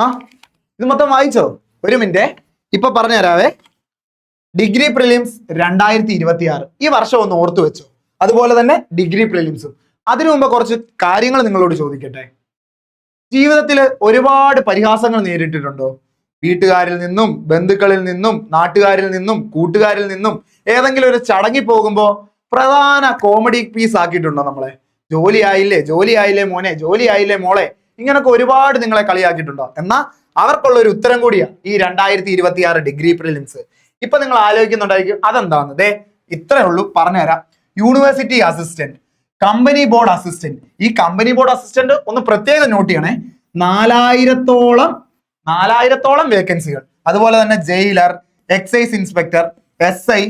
ആ ഇത് മൊത്തം വായിച്ചോ? ഒരു മിനിറ്റ്. ഇപ്പൊ പറഞ്ഞു തരാവേ. ഡിഗ്രി പ്രിലിംസ് രണ്ടായിരത്തി ഇരുപത്തി ആറ് ഈ വർഷം ഒന്ന് ഓർത്തു വെച്ചോ. അതുപോലെ തന്നെ ഡിഗ്രി പ്രിലിംസും. അതിനു മുമ്പ് കുറച്ച് കാര്യങ്ങൾ നിങ്ങളോട് ചോദിക്കട്ടെ. ജീവിതത്തിൽ ഒരുപാട് പരിഹാസങ്ങൾ നേരിട്ടിട്ടുണ്ടോ? വീട്ടുകാരിൽ നിന്നും ബന്ധുക്കളിൽ നിന്നും നാട്ടുകാരിൽ നിന്നും കൂട്ടുകാരിൽ നിന്നും ഏതെങ്കിലും ഒരു ചടങ്ങി പോകുമ്പോൾ പ്രധാന കോമഡി പീസ് ആക്കിയിട്ടുണ്ടോ നമ്മളെ? ജോലി ആയില്ലേ? ജോലി ആയില്ലേ മോനെ? ജോലി ആയില്ലേ മോളെ? ഇങ്ങനൊക്കെ ഒരുപാട് നിങ്ങളെ കളിയാക്കിയിട്ടുണ്ടോ? എന്നാ അവർക്കുള്ള ഒരു ഉത്തരം കൂടിയാ ഈ രണ്ടായിരത്തി ഇരുപത്തി ആറ് ഡിഗ്രി പ്രിലിംസ്. ഇപ്പൊ നിങ്ങൾ ആലോചിക്കുന്നുണ്ടായിരിക്കും അതെന്താണ് ദേ ഇത്രേ ഉള്ളൂ പറഞ്ഞുതരാം. University assistant company board assistant ഈ കമ്പനി ബോർഡ് അസിസ്റ്റന്റ് ഒന്ന് പ്രത്യേകം നോട്ട് ചെയ്യണേ. നാലായിരത്തോളം നാലായിരത്തോളം വേക്കൻസികൾ അതുപോലെ തന്നെ jailer excise inspector S I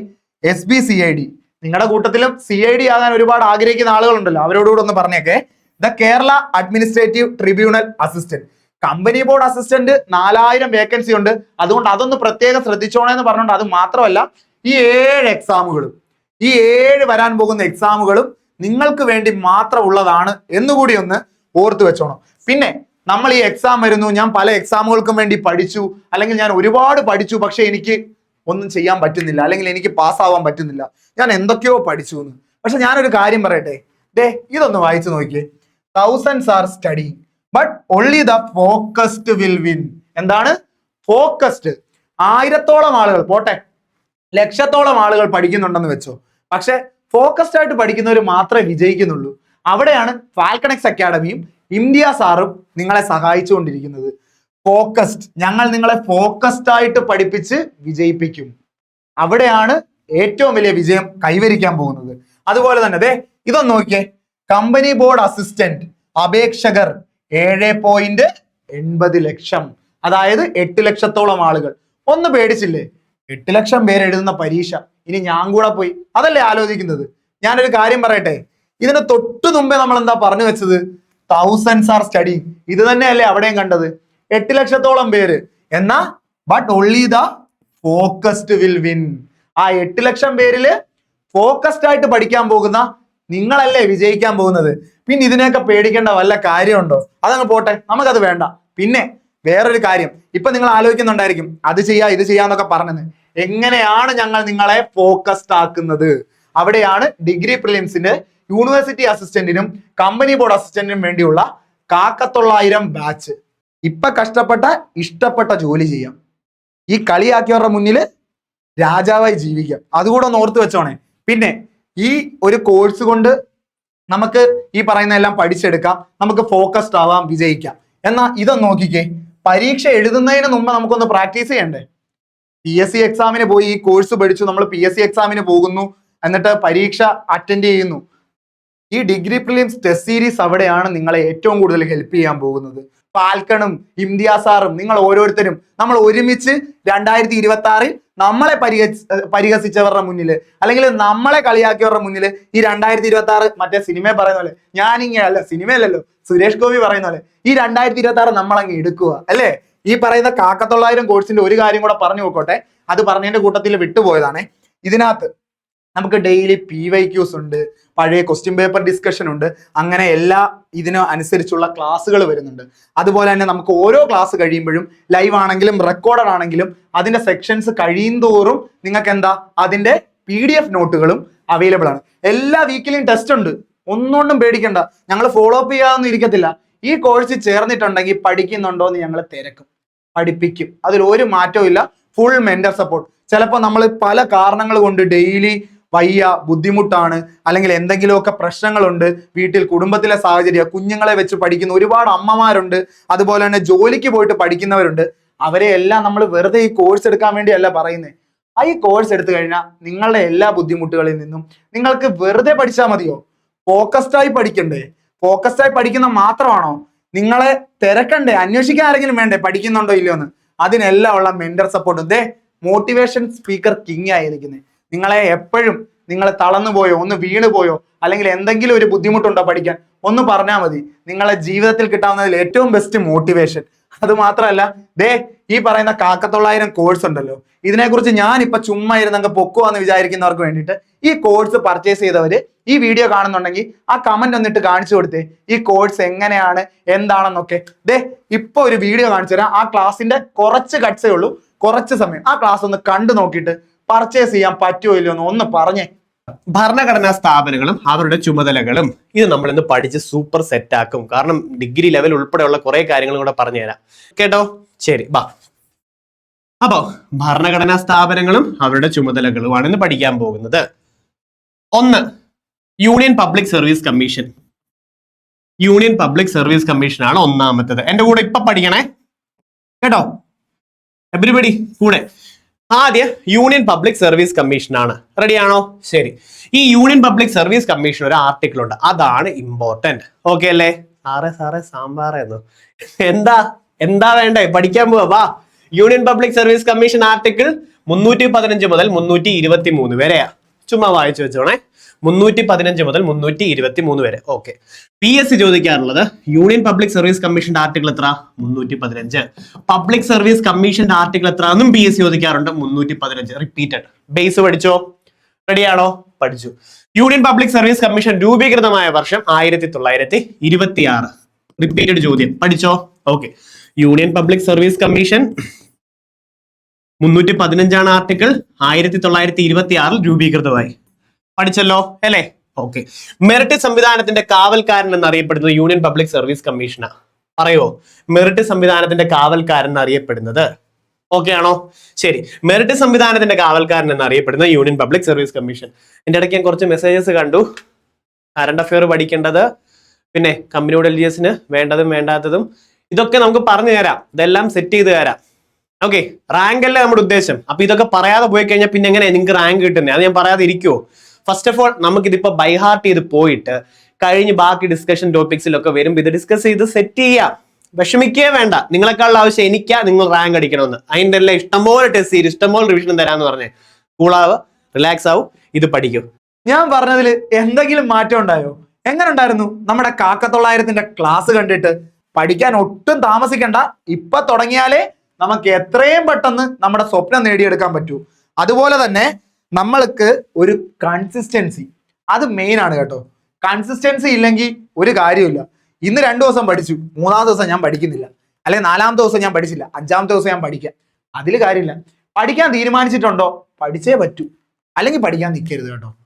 S B C I D നിങ്ങളുടെ കൂട്ടത്തിലും സി ഐ ഡി ആകാൻ ഒരുപാട് ആഗ്രഹിക്കുന്ന ആളുകളുണ്ടല്ലോ. അവരോടുകൂടെ ഒന്ന് പറഞ്ഞേക്കെ. The Kerala administrative tribunal assistant. Company board assistant നാലായിരം വേക്കൻസി ഉണ്ട്. അതുകൊണ്ട് അതൊന്ന് പ്രത്യേകം ശ്രദ്ധിച്ചോണേന്ന് പറഞ്ഞുകൊണ്ട് അത് മാത്രമല്ല ഈ ഏഴ് എക്സാമുകളും ഈ ഏഴ് വരാൻ പോകുന്ന എക്സാമുകളും നിങ്ങൾക്ക് വേണ്ടി മാത്രം ഉള്ളതാണ് എന്നുകൂടി ഒന്ന് ഓർത്തു വെച്ചോണം. പിന്നെ നമ്മൾ ഈ എക്സാം വരുന്നു ഞാൻ പല എക്സാമുകൾക്കും വേണ്ടി പഠിച്ചു അല്ലെങ്കിൽ ഞാൻ ഒരുപാട് പഠിച്ചു പക്ഷെ എനിക്ക് ഒന്നും ചെയ്യാൻ പറ്റുന്നില്ല അല്ലെങ്കിൽ എനിക്ക് പാസ്സാവാൻ പറ്റുന്നില്ല. ഞാൻ എന്തൊക്കെയോ പഠിച്ചു എന്ന്. പക്ഷെ ഞാനൊരു കാര്യം പറയട്ടെ? ഡേ ഇതൊന്ന് വായിച്ചു നോക്കിയേ. Thousands are study but only the focused will win എന്താണ്? ഫോക്കസ്ഡ് ആയിരത്തോളം ആളുകൾ പോട്ടെ ലക്ഷത്തോളം ആളുകൾ പഠിക്കുന്നുണ്ടെന്ന് വെച്ചോ. പക്ഷെ ഫോക്കസ്ഡ് ആയിട്ട് പഠിക്കുന്നവർ മാത്രമേ വിജയിക്കുന്നുള്ളൂ. അവിടെയാണ് ഫാൽക്കണക്സ് അക്കാഡമിയും ഇന്ത്യ സാറും നിങ്ങളെ സഹായിച്ചുകൊണ്ടിരിക്കുന്നത്. ഫോക്കസ്ഡ് ഞങ്ങൾ നിങ്ങളെ ഫോക്കസ്ഡ് ആയിട്ട് പഠിപ്പിച്ച് വിജയിപ്പിക്കും. അവിടെയാണ് ഏറ്റവും വലിയ വിജയം കൈവരിക്കാൻ പോകുന്നത്. അതുപോലെ തന്നെ അതെ ഇതൊന്ന് നോക്കിയേ. കമ്പനി ബോർഡ് അസിസ്റ്റന്റ് അപേക്ഷകർ ഏഴ് പോയിന്റ് എൺപത് ലക്ഷം. അതായത് എട്ട് ലക്ഷത്തോളം ആളുകൾ. ഒന്ന് പേടിച്ചില്ലേ? എട്ട് ലക്ഷം പേര് എഴുതുന്ന പരീക്ഷ. ഇനി ഞാൻ കൂടെ പോയി. അതല്ലേ ആലോചിക്കുന്നത്? ഞാനൊരു കാര്യം പറയട്ടെ. ഇതിന് തൊട്ടു മുമ്പേ നമ്മൾ എന്താ പറഞ്ഞു വെച്ചത്? തൗസൻഡ്സ് ആർ സ്റ്റഡി ഇത് തന്നെയല്ലേ അവിടെയും കണ്ടത്? എട്ട് ലക്ഷത്തോളം പേര്. എന്നാ? But only the focused will win ആ എട്ട് ലക്ഷം പേരിൽ ഫോക്കസ്ഡ് ആയിട്ട് പഠിക്കാൻ പോകുന്ന നിങ്ങളല്ലേ വിജയിക്കാൻ പോകുന്നത്? പിന്നെ ഇതിനെയൊക്കെ പേടിക്കേണ്ട വല്ല കാര്യമുണ്ടോ? അതങ്ങ് പോട്ടെ നമുക്കത് വേണ്ട. പിന്നെ വേറൊരു കാര്യം. ഇപ്പൊ നിങ്ങൾ ആലോചിക്കുന്നുണ്ടായിരിക്കും അത് ചെയ്യാ ഇത് ചെയ്യാന്നൊക്കെ പറഞ്ഞത് എങ്ങനെയാണ് ഞങ്ങൾ നിങ്ങളെ ഫോക്കസ്ഡ് ആക്കുന്നത്? അവിടെയാണ് ഡിഗ്രി പ്രിലിംസിന്റെ യൂണിവേഴ്സിറ്റി അസിസ്റ്റന്റിനും കമ്പനി ബോർഡ് അസിസ്റ്റന്റിനും വേണ്ടിയുള്ള കാക്കത്തൊള്ളായിരം ബാച്ച് ഇപ്പൊ കഷ്ടപ്പെട്ട ഇഷ്ടപ്പെട്ട ജോലി ചെയ്യാം. ഈ കളിയാക്കിയവരുടെ മുന്നിൽ രാജാവായി ജീവിക്കാം. അതുകൂടെ ഒന്ന് ഓർത്ത് വെച്ചോണേ. പിന്നെ ഈ ഒരു കോഴ്സ് കൊണ്ട് നമുക്ക് ഈ പറയുന്ന എല്ലാം പഠിച്ചെടുക്കാം. നമുക്ക് ഫോക്കസ്ഡ് ആവാം വിജയിക്കാം. എന്നാ ഇതൊന്ന് നോക്കിക്കേ. പരീക്ഷ എഴുതുന്നതിന് മുമ്പ് നമുക്കൊന്ന് പ്രാക്ടീസ് ചെയ്യണ്ടേ? പി എസ് സി എക്സാമിന് പോയി ഈ കോഴ്സ് പഠിച്ചു. നമ്മൾ പി എസ് സി എക്സാമിന് പോകുന്നു. എന്നിട്ട് പരീക്ഷ അറ്റൻഡ് ചെയ്യുന്നു. ഈ ഡിഗ്രി പ്രിലിംസ് ടെസ്റ്റ് സീരീസ് അവിടെയാണ് നിങ്ങളെ ഏറ്റവും കൂടുതൽ ഹെൽപ്പ് ചെയ്യാൻ പോകുന്നത്. പാൽക്കണും ഇംതിയാസാറും നിങ്ങൾ ഓരോരുത്തരും നമ്മൾ ഒരുമിച്ച് രണ്ടായിരത്തി ഇരുപത്തി ആറിൽ നമ്മളെ പരിഹസി പരിഹസിച്ചവരുടെ മുന്നിൽ അല്ലെങ്കിൽ നമ്മളെ കളിയാക്കിയവരുടെ മുന്നിൽ ഈ രണ്ടായിരത്തി ഇരുപത്തി ആറ് മറ്റേ സിനിമ പറയുന്ന പോലെ ഞാനിങ്ങനെ അല്ല സിനിമയല്ലല്ലോ. സുരേഷ് ഗോപി പറയുന്ന പോലെ ഈ രണ്ടായിരത്തി ഇരുപത്തി ആറ് നമ്മളങ്ങ് എടുക്കുക അല്ലേ? ഈ പറയുന്ന കാക്കത്തൊള്ളായിരം കോഴ്സിന്റെ ഒരു കാര്യം കൂടെ പറഞ്ഞു നോക്കോട്ടെ അത് പറഞ്ഞതിന്റെ കൂട്ടത്തിൽ വിട്ടുപോയതാണേ. ഇതിനകത്ത് നമുക്ക് ഡെയിലി പി വൈ ക്യൂസ് ഉണ്ട് പഴയ ക്വസ്റ്റ്യൻ പേപ്പർ ഡിസ്കഷൻ ഉണ്ട് അങ്ങനെ എല്ലാ ഇതിന് അനുസരിച്ചുള്ള ക്ലാസ്സുകൾ വരുന്നുണ്ട്. അതുപോലെ തന്നെ നമുക്ക് ഓരോ ക്ലാസ് കഴിയുമ്പോഴും ലൈവ് ആണെങ്കിലും റെക്കോർഡഡ് ആണെങ്കിലും അതിന്റെ സെക്ഷൻസ് കഴിയും തോറും നിങ്ങൾക്ക് എന്താ? അതിന്റെ പി ഡി എഫ് നോട്ടുകളും അവൈലബിൾ ആണ്. എല്ലാ വീക്കിലും ടെസ്റ്റ് ഉണ്ട്. ഒന്നുകൊണ്ടും പേടിക്കണ്ട. ഞങ്ങൾ ഫോളോ അപ്പ് ചെയ്യാതൊന്നും ഇരിക്കത്തില്ല. ഈ കോഴ്സ് ചേർന്നിട്ടുണ്ടെങ്കിൽ പഠിക്കുന്നുണ്ടോ എന്ന് ഞങ്ങൾ തിരക്കും. പഠിപ്പിക്കും. അതിൽ ഒരു മാറ്റവും ഇല്ല. ഫുൾ മെന്റർ സപ്പോർട്ട് ചിലപ്പോൾ നമ്മൾ പല കാരണങ്ങൾ കൊണ്ട് ഡെയിലി വയ്യ ബുദ്ധിമുട്ടാണ് അല്ലെങ്കിൽ എന്തെങ്കിലുമൊക്കെ പ്രശ്നങ്ങളുണ്ട് വീട്ടിൽ കുടുംബത്തിലെ സാഹചര്യം കുഞ്ഞുങ്ങളെ വെച്ച് പഠിക്കുന്ന ഒരുപാട് അമ്മമാരുണ്ട് അതുപോലെ തന്നെ ജോലിക്ക് പോയിട്ട് പഠിക്കുന്നവരുണ്ട്. അവരെ എല്ലാം നമ്മൾ വെറുതെ ഈ കോഴ്സ് എടുക്കാൻ വേണ്ടിയല്ല പറയുന്നത് ആ ഈ കോഴ്സ് എടുത്തു കഴിഞ്ഞാൽ നിങ്ങളുടെ എല്ലാ ബുദ്ധിമുട്ടുകളിൽ നിന്നും നിങ്ങൾക്ക് വെറുതെ പഠിച്ചാൽ മതിയോ? ഫോക്കസ്ഡായി പഠിക്കണ്ടേ? ഫോക്കസ്ഡായി പഠിക്കുന്ന മാത്രമാണോ? നിങ്ങളെ തിരക്കണ്ടേ? അന്വേഷിക്കാൻ ആരെങ്കിലും വേണ്ടേ? പഠിക്കുന്നുണ്ടോ ഇല്ലയോ എന്ന് അതിനെല്ലാം ഉള്ള മെന്റർ സപ്പോർട്ട് ദേ മോട്ടിവേഷൻ സ്പീക്കർ കിങ് ആയിരിക്കുന്നത് നിങ്ങളെ എപ്പോഴും നിങ്ങൾ തളർന്നു പോയോ? ഒന്ന് വീണ് പോയോ? അല്ലെങ്കിൽ എന്തെങ്കിലും ഒരു ബുദ്ധിമുട്ടുണ്ടോ പഠിക്കാൻ? ഒന്ന് പറഞ്ഞാൽ മതി. നിങ്ങളെ ജീവിതത്തിൽ കിട്ടാവുന്നതിൽ ഏറ്റവും ബെസ്റ്റ് മോട്ടിവേഷൻ അത് മാത്രമല്ല ദേ ഈ പറയുന്ന കാക്കത്തൊള്ളായിരം കോഴ്സ് ഉണ്ടല്ലോ. ഇതിനെക്കുറിച്ച് ഞാൻ ഇപ്പൊ ചുമ്മാ ഇരുന്നങ്ങ് പൊക്കുവാന്ന് വിചാരിക്കുന്നവർക്ക് വേണ്ടിയിട്ട് ഈ കോഴ്സ് പർച്ചേസ് ചെയ്തവര് ഈ വീഡിയോ കാണുന്നുണ്ടെങ്കിൽ ആ കമന്റ് ഒന്നിട്ട് കാണിച്ചു കൊടുത്തേ. ഈ കോഴ്സ് എങ്ങനെയാണ് എന്താണെന്നൊക്കെ. ദേ ഇപ്പൊ ഒരു വീഡിയോ കാണിച്ചു തരാം. ആ ക്ലാസ്സിന്റെ കുറച്ച് കട്ട്സേ ഉള്ളൂ. കുറച്ച് സമയം. ആ ക്ലാസ് ഒന്ന് കണ്ടു നോക്കിയിട്ട് പർച്ചേസ് ചെയ്യാൻ പറ്റുമോ ഇല്ലയോ എന്ന് ഒന്ന് പറഞ്ഞേ. ഭരണഘടനാ സ്ഥാപനങ്ങളും അവരുടെ ചുമതലകളും ഇത് നമ്മൾ ഇന്ന് പഠിച്ച് സൂപ്പർ സെറ്റ് ആക്കും. കാരണം ഡിഗ്രി ലെവൽ ഉൾപ്പെടെയുള്ള കുറെ കാര്യങ്ങളും കൂടെ പറഞ്ഞുതരാം. കേട്ടോ? ശരി ബാ. അപ്പോ ഭരണഘടനാ സ്ഥാപനങ്ങളും അവരുടെ ചുമതലകളുമാണ് ഇന്ന് പഠിക്കാൻ പോകുന്നത്. ഒന്ന് union public service commission union public service commission ആണ് ഒന്നാമത്തത്. എന്റെ കൂടെ ഇപ്പൊ പഠിക്കണേ. കേട്ടോ? എവരിബഡി കൂടെ. ആദ്യം യൂണിയൻ പബ്ലിക് സർവീസ് കമ്മീഷൻ ആണ് റെഡിയാണോ? ശരി. ഈ യൂണിയൻ പബ്ലിക് സർവീസ് കമ്മീഷൻ ഒരു ആർട്ടിക്കിൾ ഉണ്ട് അതാണ് ഇമ്പോർട്ടന്റ് ഓക്കെ അല്ലേ? സാറേ സാറേ സാമ്പാറേന്നു എന്താ. എന്താ? വേണ്ടേ? പഠിക്കാൻ പോവാ. വാ. Union public service commission article മുന്നൂറ്റി പതിനഞ്ച് മുതൽ മുന്നൂറ്റി ഇരുപത്തി മൂന്ന് വരെയാ. ചുമ്മാ വായിച്ചു വെച്ചോണേ. മുന്നൂറ്റി പതിനഞ്ച് മുതൽ മുന്നൂറ്റി ഇരുപത്തി മൂന്ന് വരെ. ഓക്കെ പി എസ് സി ചോദിക്കാറുള്ളത് യൂണിയൻ പബ്ലിക് സർവീസ് കമ്മീഷന്റെ ആർട്ടിക്കിൾ എത്ര? മുന്നൂറ്റി പതിനഞ്ച് പബ്ലിക് സർവീസ് കമ്മീഷന്റെ ആർട്ടിക്കിൾ എത്ര എന്നും പി എസ് സി ചോദിക്കാറുണ്ട് മുന്നൂറ്റി പതിനഞ്ച് റിപ്പീറ്റഡ് ബേസ് പഠിച്ചോ റെഡിയാണോ പഠിച്ചു. യൂണിയൻ പബ്ലിക് സർവീസ് കമ്മീഷൻ രൂപീകൃതമായ വർഷം ആയിരത്തി തൊള്ളായിരത്തി ഇരുപത്തി ആറ് റിപ്പീറ്റഡ് ചോദ്യം. പഠിച്ചോ? Okay union public service commission മുന്നൂറ്റി പതിനഞ്ചാണ് ആർട്ടിക്കിൾ ആയിരത്തി തൊള്ളായിരത്തി ഇരുപത്തി ആറിൽ രൂപീകൃതമായി. പഠിച്ചല്ലോ അല്ലേ? ഓക്കെ മെറിറ്റ് സംവിധാനത്തിന്റെ കാവൽക്കാരൻ എന്നറിയപ്പെടുന്നത് യൂണിയൻ പബ്ലിക് സർവീസ് കമ്മീഷനാ പറയോ? മെറിറ്റ് സംവിധാനത്തിന്റെ കാവൽക്കാരൻ എന്നറിയപ്പെടുന്നത്. ഓക്കെ ആണോ? ശരി. മെറിറ്റ് സംവിധാനത്തിന്റെ കാവൽക്കാരൻ എന്നറിയപ്പെടുന്ന യൂണിയൻ പബ്ലിക് സർവീസ് കമ്മീഷൻ എന്റെ ഇടയ്ക്ക് ഞാൻ കുറച്ച് മെസ്സേജസ് കണ്ടു. കറണ്ട് അഫെയർ പഠിക്കേണ്ടത് പിന്നെ കമ്പനിയുടെ എൽ ജി എസിന് വേണ്ടതും വേണ്ടാത്തതും. ഇതൊക്കെ നമുക്ക് പറഞ്ഞു തരാം. ഇതെല്ലാം സെറ്റ് ചെയ്ത് തരാം. ഓക്കെ റാങ്ക് അല്ലേ നമ്മുടെ ഉദ്ദേശം? അപ്പൊ ഇതൊക്കെ പറയാതെ പോയി കഴിഞ്ഞാൽ പിന്നെ എങ്ങനെയാണ് നിങ്ങൾക്ക് റാങ്ക് കിട്ടുന്നത് അത് ഞാൻ പറയാതെ ഇരിക്കുവോ? ഫസ്റ്റ് ഓഫ് ഓൾ നമുക്കിതിപ്പോ ബൈഹാർട്ട് ചെയ്ത് പോയിട്ട് കഴിഞ്ഞ് ബാക്കി ഡിസ്കഷൻ ടോപ്പിക്സിലൊക്കെ വരുമ്പോൾ ഇത് ഡിസ്കസ് ചെയ്ത് സെറ്റ് ചെയ്യാം. വിഷമിക്കേ വേണ്ട. നിങ്ങളെക്കാളുള്ള ആവശ്യം എനിക്കാ നിങ്ങൾ റാങ്ക് അടിക്കണമെന്ന്. അതിന്റെ എല്ലാം ഇഷ്ടംപോലെ ടെസ്റ്റ് ചെയ്ത് ഇഷ്ടംപോലെ റിവിഷൻ തരാന്ന് പറഞ്ഞേ. കൂളാവ് റിലാക്സ് ആവും? ഇത് പഠിക്കും. ഞാൻ പറഞ്ഞതിൽ എന്തെങ്കിലും മാറ്റം ഉണ്ടായോ? എങ്ങനെ ഉണ്ടായിരുന്നു? നമ്മുടെ കാക്കത്തൊള്ളായിരത്തിന്റെ ക്ലാസ് കണ്ടിട്ട് പഠിക്കാൻ ഒട്ടും താമസിക്കണ്ട. ഇപ്പൊ തുടങ്ങിയാലേ നമുക്ക് എത്രയും പെട്ടെന്ന് നമ്മുടെ സ്വപ്നം നേടിയെടുക്കാൻ പറ്റൂ. അതുപോലെ തന്നെ നമ്മൾക്ക് ഒരു കൺസിസ്റ്റൻസി അത് മെയിൻ ആണ് കേട്ടോ. കൺസിസ്റ്റൻസി ഇല്ലെങ്കിൽ ഒരു കാര്യമില്ല ഇന്ന് രണ്ടു ദിവസം പഠിച്ചു. മൂന്നാം ദിവസം ഞാൻ പഠിക്കുന്നില്ല. അല്ലെങ്കിൽ നാലാം ദിവസം ഞാൻ പഠിച്ചില്ല. അഞ്ചാമത്തെ ദിവസം ഞാൻ പഠിക്കാം. അതിൽ കാര്യമില്ല. പഠിക്കാൻ തീരുമാനിച്ചിട്ടുണ്ടോ? പഠിച്ചേ പറ്റൂ. അല്ലെങ്കിൽ പഠിക്കാൻ നിൽക്കരുത് കേട്ടോ.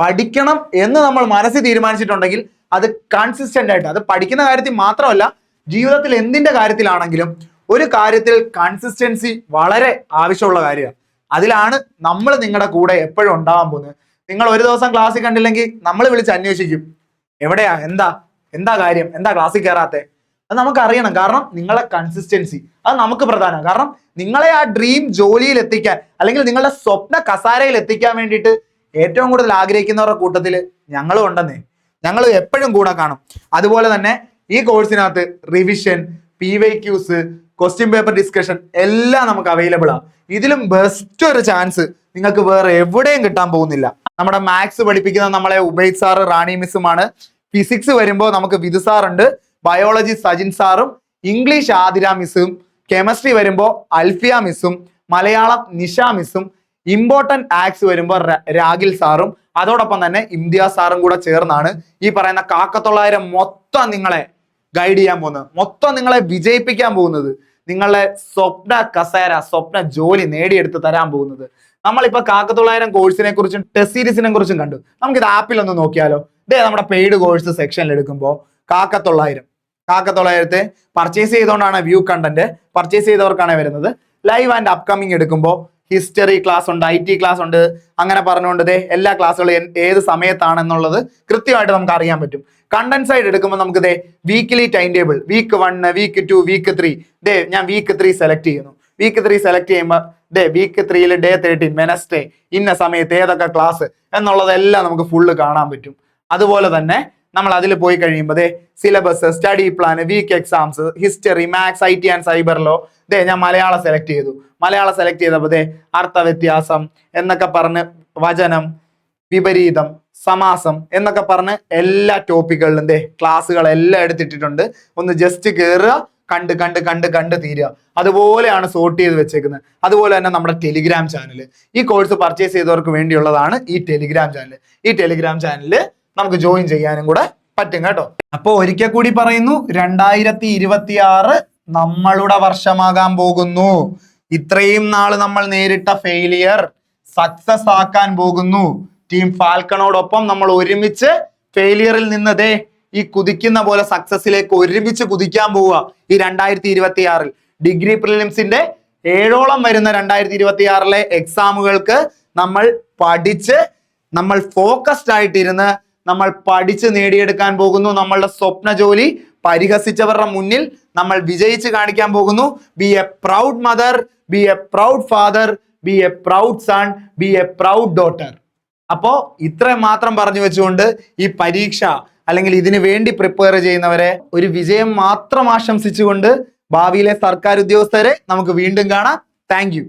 പഠിക്കണം എന്ന് നമ്മൾ മനസ്സിൽ തീരുമാനിച്ചിട്ടുണ്ടെങ്കിൽ അത് കൺസിസ്റ്റന്റ് ആയിട്ട് അത് പഠിക്കുന്ന കാര്യത്തിൽ മാത്രമല്ല ജീവിതത്തിൽ എന്തിന്റെ കാര്യത്തിലാണെങ്കിലും ഒരു കാര്യത്തിൽ കൺസിസ്റ്റൻസി വളരെ ആവശ്യമുള്ള കാര്യമാണ്. അതിലാണ് നമ്മൾ നിങ്ങളുടെ കൂടെ എപ്പോഴും ഉണ്ടാവാൻ പോകുന്നത്. നിങ്ങൾ ഒരു ദിവസം ക്ലാസ്സിൽ കണ്ടില്ലെങ്കിൽ നമ്മൾ വിളിച്ച് അന്വേഷിക്കും. എവിടെയാ? എന്താ? എന്താ കാര്യം? എന്താ ക്ലാസ്സിൽ കയറാത്തെ അത് നമുക്ക് അറിയണം കാരണം നിങ്ങളെ കൺസിസ്റ്റൻസി അത് നമുക്ക് പ്രധാനം. കാരണം നിങ്ങളെ ആ ഡ്രീം ജോലിയിൽ എത്തിക്കാൻ അല്ലെങ്കിൽ നിങ്ങളുടെ സ്വപ്ന കസാരയിൽ എത്തിക്കാൻ വേണ്ടിയിട്ട് ഏറ്റവും കൂടുതൽ ആഗ്രഹിക്കുന്നവരുടെ കൂട്ടത്തിൽ ഞങ്ങളും ഉണ്ടെന്നേ. ഞങ്ങൾ എപ്പോഴും കൂടെ കാണും. അതുപോലെ തന്നെ ഈ കോഴ്സിനകത്ത് revision P Y Qs question paper discussion എല്ലാം നമുക്ക് അവൈലബിൾ ആണ് ഇതിലും ബെസ്റ്റ് ഒരു ചാൻസ് നിങ്ങൾക്ക് വേറെ എവിടെയും കിട്ടാൻ പോകുന്നില്ല. നമ്മുടെ മാത്സ് പഠിപ്പിക്കുന്ന നമ്മളെ ഉബൈദ് സാറ് റാണി മിസ്സുമാണ് ഫിസിക്സ് വരുമ്പോൾ നമുക്ക് വിധു സാറുണ്ട് ബയോളജി സജിൻ സാറും ഇംഗ്ലീഷ് ആതിര മിസ്സും കെമിസ്ട്രി വരുമ്പോൾ അൽഫിയ മിസ്സും മലയാളം നിഷ മിസ്സും ഇമ്പോർട്ടന്റ് ആക്സ് വരുമ്പോൾ രാഗിൽ സാറും അതോടൊപ്പം തന്നെ ഇംതിയാസ് സാറും കൂടെ ചേർന്നാണ് ഈ പറയുന്ന കാക്കത്തൊള്ളായിരം മൊത്തം നിങ്ങളെ ഗൈഡ് ചെയ്യാൻ പോകുന്നത്. മൊത്തം നിങ്ങളെ വിജയിപ്പിക്കാൻ പോകുന്നത്. നിങ്ങളെ സ്വപ്ന കസേര സ്വപ്ന ജോലി നേടിയെടുത്ത് തരാൻ പോകുന്നത്. നമ്മളിപ്പോ കാക്കത്തൊള്ളായിരം കോഴ്സിനെ കുറിച്ചും ടെസ്റ്റ് സീരീസിനെ കുറിച്ചും കണ്ടു. നമുക്ക് ഇത് ആപ്പിൽ ഒന്ന് നോക്കിയാലോ? ഇതേ നമ്മുടെ പെയ്ഡ് കോഴ്സ് സെക്ഷനിൽ എടുക്കുമ്പോൾ കാക്കത്തൊള്ളായിരം കാക്കത്തൊള്ളായിരത്തെ പർച്ചേസ് ചെയ്തുകൊണ്ടാണ് വ്യൂ കണ്ടന്റ് പർച്ചേസ് ചെയ്തവർക്കാണ് വരുന്നത്. ലൈവ് ആൻഡ് അപ്കമിങ് എടുക്കുമ്പോൾ ഹിസ്റ്ററി ക്ലാസ് ഉണ്ട് ഐ ടി ക്ലാസ് ഉണ്ട്. അങ്ങനെ പറഞ്ഞുകൊണ്ട് ദേ എല്ലാ ക്ലാസ്സുകളും ഏത് സമയത്താണെന്നുള്ളത് കൃത്യമായിട്ട് നമുക്ക് അറിയാൻ പറ്റും. കണ്ടന്റ് സൈഡ് എടുക്കുമ്പോൾ നമുക്ക് ദേ weekly time table week one week two week three ദേ ഞാൻ വീക്ക് ത്രീ സെലക്ട് ചെയ്യുന്നു. വീക്ക് ത്രീ സെലക്ട് ചെയ്യുമ്പോൾ ഡേ വീക്ക് ത്രീയിൽ ഡേ തേർട്ടീൻ വെനസ്ഡേ ഇന്ന സമയത്ത് ഏതൊക്കെ ക്ലാസ് എന്നുള്ളതെല്ലാം നമുക്ക് ഫുള്ള് കാണാൻ പറ്റും. അതുപോലെ തന്നെ നമ്മൾ അതിൽ പോയി കഴിയുമ്പോൾ syllabus study plan week exams history maths I T and സൈബറിലോ ദേ ഞാൻ മലയാളം സെലക്ട് ചെയ്തു. മലയാളം സെലക്ട് ചെയ്തപ്പോൾ ദേ അർത്ഥവ്യത്യാസം എന്നൊക്കെ പറഞ്ഞ് വചനം വിപരീതം സമാസം എന്നൊക്കെ പറഞ്ഞ് എല്ലാ ടോപ്പിക്കുകളിലും ദേ ക്ലാസ്സുകളെല്ലാം എടുത്തിട്ടിട്ടുണ്ട്. ഒന്ന് ജസ്റ്റ് കയറുക കണ്ട് കണ്ട് കണ്ട് കണ്ട് തീരുക. അതുപോലെയാണ് സോർട്ട് ചെയ്ത് വെച്ചേക്കുന്നത്. അതുപോലെ തന്നെ നമ്മുടെ ടെലിഗ്രാം ചാനൽ ഈ കോഴ്സ് പർച്ചേസ് ചെയ്തവർക്ക് വേണ്ടിയുള്ളതാണ് ഈ ടെലിഗ്രാം ചാനൽ ഈ ടെലിഗ്രാം ചാനലിൽ നമുക്ക് ജോയിൻ ചെയ്യാനും കൂടെ പറ്റും കേട്ടോ. അപ്പൊ ഒരിക്കൽ കൂടി പറയുന്നു രണ്ടായിരത്തി ഇരുപത്തി ആറ് നമ്മളുടെ വർഷമാകാൻ പോകുന്നു. ഇത്രയും നാൾ നമ്മൾ നേരിട്ട ഫെയിലിയർ സക്സസ് ആക്കാൻ പോകുന്നു. ടീം ഫാൽക്കണോടൊപ്പം നമ്മൾ ഒരുമിച്ച് ഫെയിലിയറിൽ നിന്ന് ദേ ഈ കുതിക്കുന്ന പോലെ സക്സസിലേക്ക് ഒരുമിച്ച് കുതിക്കാൻ പോവുക ഈ രണ്ടായിരത്തി ഇരുപത്തി ആറിൽ ഡിഗ്രി പ്രിലിംസിന്റെ ഏഴോളം വരുന്ന രണ്ടായിരത്തി ഇരുപത്തി ആറിലെ എക്സാമുകൾക്ക് നമ്മൾ പഠിച്ച് നമ്മൾ ഫോക്കസ്ഡ് ആയിട്ടിരുന്ന് നമ്മൾ പഠിച്ച് നേടിയെടുക്കാൻ പോകുന്നു. നമ്മളുടെ സ്വപ്ന ജോലി പരിഹസിച്ചവരുടെ മുന്നിൽ നമ്മൾ വിജയിച്ച് കാണിക്കാൻ പോകുന്നു. Be a proud mother be a proud father be a proud son be a proud daughter അപ്പോ ഇത്രയും മാത്രം പറഞ്ഞു വെച്ചുകൊണ്ട് ഈ പരീക്ഷ അല്ലെങ്കിൽ ഇതിനു വേണ്ടി പ്രിപ്പയർ ചെയ്യുന്നവരെ ഒരു വിജയം മാത്രം ആശംസിച്ചുകൊണ്ട് ഭാവിയിലെ സർക്കാർ ഉദ്യോഗസ്ഥരെ നമുക്ക് വീണ്ടും കാണാം. താങ്ക്